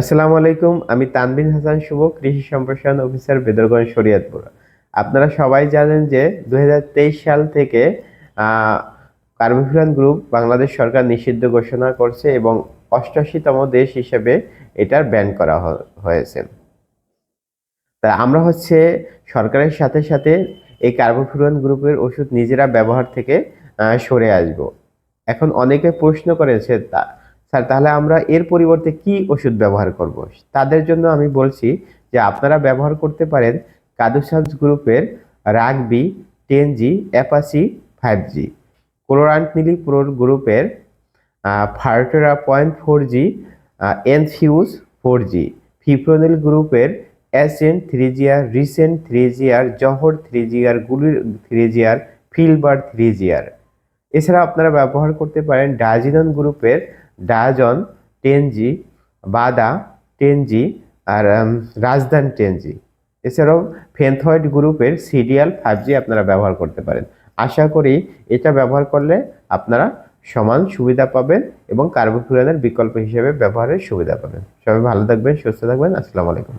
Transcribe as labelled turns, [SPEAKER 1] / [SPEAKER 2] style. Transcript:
[SPEAKER 1] আসসালামু আলাইকুম আমি তানবিন হাসান শুভ, কৃষি সম্প্রসারণ অফিসার বেদরগঞ্জ শরীয়তপুর। আপনারা সবাই জানেন যে দুই হাজার তেইশ সাল থেকে কার্বোফিরান গ্রুপ বাংলাদেশ সরকার নিষিদ্ধ ঘোষণা করছে এবং অষ্টাশিতম দেশ হিসেবে এটার ব্যান করা হয়েছে। তা আমরা হচ্ছে সরকারের সাথে সাথে এই কার্বোফিরান গ্রুপের ওষুধ নিজেরা ব্যবহার থেকে সরে আসব। এখন অনেকে প্রশ্ন করেছে তা স্যার, তাহলে আমরা এর পরিবর্তে কি ওষুধ ব্যবহার করব? তাদের জন্য আমি বলছি যে আপনারা ব্যবহার করতে পারেন কাদুসাবস গ্রুপের রাগবি টেন জি অ্যাপাসি ফাইভ জি ক্লোরান্টনিলি প্রোর গ্রুপের ফার্টেরা পয়েন্ট ফোর জি এনফিউজ ফোর জি ফিপ্রোনিল গ্রুপের এসএন থ্রি জিআর রিসেন্ট থ্রি জিআর জহর থ্রি জিআর গুলির থ্রি জিআর ফিলবার থ্রি জিআর এছাড়া আপনারা ব্যবহার করতে পারেন ডাজিনন গ্রুপের ডাজন টেন জি বাদা টেন জি আর রাজধান টেন জি এছাড়াও ফেন্থয়েড গ্রুপের সিডিয়াল ফাইভ জি আপনারা ব্যবহার করতে পারেন। আশা করি এটা ব্যবহার করলে আপনারা সমান সুবিধা পাবেন এবং কার্বোফিউরানের বিকল্প হিসেবে ব্যবহারের সুবিধা পাবেন। সবাই ভালো থাকবেন, সুস্থ থাকবেন। আসসালামু আলাইকুম।